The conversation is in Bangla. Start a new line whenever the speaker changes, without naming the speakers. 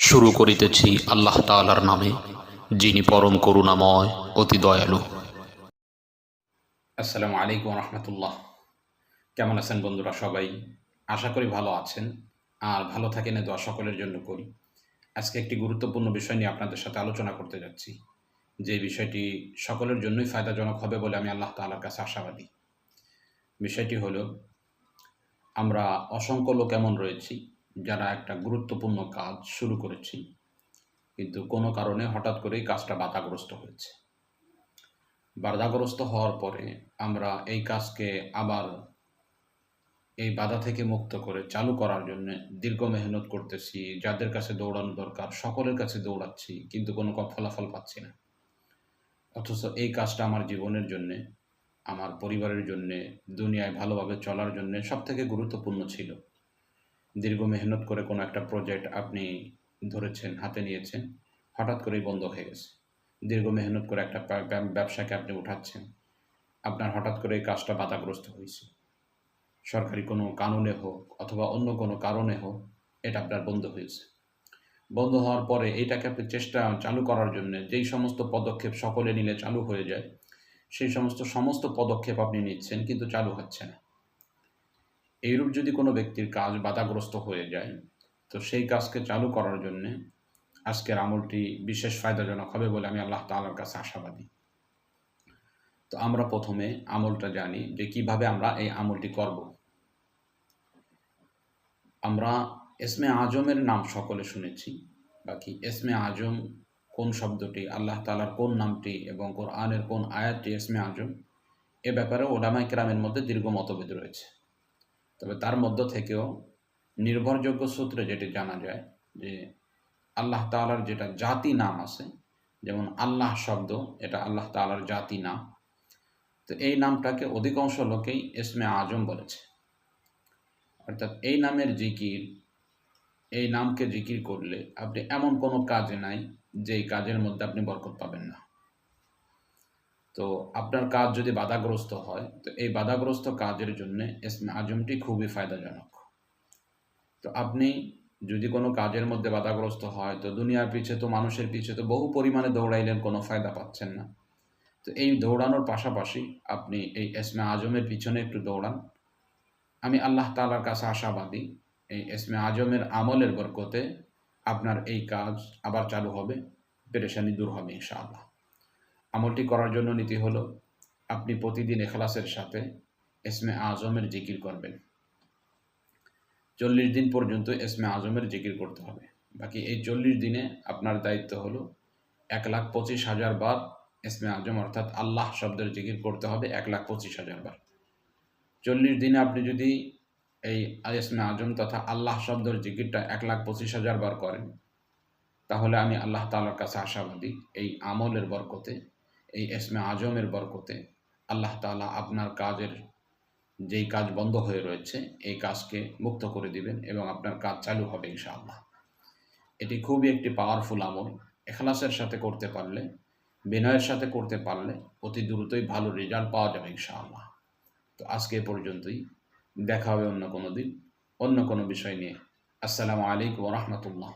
শুরু করিতেছি আল্লাহ তাআলার নামে, যিনি পরম করুণাময়, অতি দয়ালু।
আসসালামু আলাইকুম রহমতুল্লাহ। কেমন আছেন বন্ধুরা সবাই? আশা করি ভালো আছেন। আর ভালো থাকেন দোয়া সকলের জন্য করি। আজকে একটি গুরুত্বপূর্ণ বিষয় নিয়ে আপনাদের সাথে আলোচনা করতে যাচ্ছি। যে বিষয়টি সকলের জন্যই ফায়দাজনক হবে বলে আমি আল্লাহ তাআলার কাছে আশাবাদী। বিষয়টি হলো, আমরা অসংখ্য লোক এমন রয়েছি যারা একটা গুরুত্বপূর্ণ কাজ শুরু করেছি, কিন্তু কোনো কারণে হঠাৎ করেই কাজটা বাধাগ্রস্ত হয়েছে। বাধাগ্রস্ত হওয়ার পরে আমরা এই কাজকে আবার এই বাধা থেকে মুক্ত করে চালু করার জন্য দীর্ঘ মেহনত করতেছি, যাদের কাছে দৌড়ানো দরকার, সকলের কাছে দৌড়াচ্ছি, কিন্তু কোনো ফলাফল পাচ্ছি না। অথচ এই কাজটা আমার জীবনের জন্যে, আমার পরিবারের জন্যে, দুনিয়ায় ভালোভাবে চলার জন্যে সব থেকে গুরুত্বপূর্ণ ছিল। দীর্ঘ মেহনত করে কোনো একটা প্রজেক্ট আপনি ধরেছেন, হাতে নিয়েছেন, হঠাৎ করেই বন্ধ হয়ে গেছে। দীর্ঘ মেহনত করে একটা ব্যা- ব্যা- ব্যবসাকে আপনি উঠাচ্ছেন। আপনার হঠাৎ করে এই কাজটা বাধাগ্রস্ত হয়েছে। সরকারি কোনো কানুনে হোক অথবা অন্য কোনো কারণে হোক, এটা আপনার বন্ধ হয়েছে। বন্ধ হওয়ার পরে এইটাকে আপনি চেষ্টা চালু করার জন্য যেই সমস্ত পদক্ষেপ সকলে নিলে চালু হয়ে যায়, সেই সমস্ত সমস্ত পদক্ষেপ আপনি নিচ্ছেন কিন্তু চালু হচ্ছে না। এইরূপ যদি কোনো ব্যক্তির কাজ বাধাগ্রস্ত হয়ে যায়, তো সেই কাজকে চালু করার জন্য আজকের আমলটি বিশেষ ফায়দাজনক হবে বলে আমি আল্লাহ তালার কাছে আশাবাদী। তো আমরা প্রথমে আমলটা জানি যে কীভাবে আমরা এই আমলটি করব। আমরা এসমে আজমের নাম সকলে শুনেছি, বাকি এসমে আজম কোন শব্দটি, আল্লাহ তালার কোন নামটি এবং কোরআনের কোন আয়াতটি এসমে আজম, এ ব্যাপারে ওলামাই কেরামের মধ্যে দীর্ঘ মতভেদ রয়েছে। তবে তার মধ্য থেকেও নির্ভরযোগ্য সূত্রে যেটি জানা যায় যে আল্লাহ তাআলার যেটা জাতি নাম আছে, যেমন আল্লাহ শব্দ, এটা আল্লাহ তাআলার জাতি নাম। তো এই নামটাকে অধিকাংশ লোকেই এসমে আজম বলেছে। অর্থাৎ এই নামের জিকির, এই নামকে জিকির করলে আপনি এমন কোনো কাজে নাই, যেই কাজের মধ্যে আপনি বরকত পাবেন না। তো আপনার কাজ যদি বাধাগ্রস্ত হয়, তো এই বাধাগ্রস্ত কাজের জন্য এসমে আজমটি খুবই ফায়দাজনক। তো আপনি যদি কোনো কাজের মধ্যে বাধাগ্রস্ত হয়, তো দুনিয়ার পিছে তো মানুষের পিছে তো বহু পরিমাণে দৌড়াইলেন, কোনো ফায়দা পাচ্ছেন না। তো এই দৌড়ানোর পাশাপাশি আপনি এই এসমে আজমের পিছনে একটু দৌড়ান। আমি আল্লাহ তালার কাছে আশাবাদী, এই এসমে আজমের আমলের বরকতে আপনার এই কাজ আবার চালু হবে, পেরেশানি দূর হবে ইনশাআল্লাহ। আমলটি করার জন্য নীতি হলো, আপনি প্রতিদিন এখলাসের সাথে এসমে আজমের জিকির করবেন। চল্লিশ দিন পর্যন্ত এসমে আজমের জিকির করতে হবে। বাকি এই চল্লিশ দিনে আপনার দায়িত্ব হলো, এক লাখ পঁচিশ হাজার বার এসমে আজম অর্থাৎ আল্লাহ শব্দের জিকির করতে হবে এক লাখ পঁচিশ হাজার বার। চল্লিশ দিনে আপনি যদি এই এসমে আজম তথা আল্লাহ শব্দের জিকিরটা এক লাখ পঁচিশ হাজার বার করেন, তাহলে আমি আল্লাহ তাআলার কাছে আশাবাদী এই আমলের বরকতে এই এসমে আজমের বরকতে আল্লাহ তাআলা আপনার কাজের যেই কাজ বন্ধ হয়ে রয়েছে, এই কাজকে মুক্ত করে দিবেন এবং আপনার কাজ চালু হবে ইনশাআল্লাহ। এটি খুবই একটি পাওয়ারফুল আমল। এখলাসের সাথে করতে পারলে, বিনয়ের সাথে করতে পারলে অতি দ্রুতই ভালো রেজাল্ট পাওয়া যাবে ইনশাআল্লাহ। তো আজকে পর্যন্তই। দেখা হবে অন্য কোনো দিন, অন্য কোনো বিষয় নিয়ে। আসসালামু আলাইকুম রহমতুল্লাহ।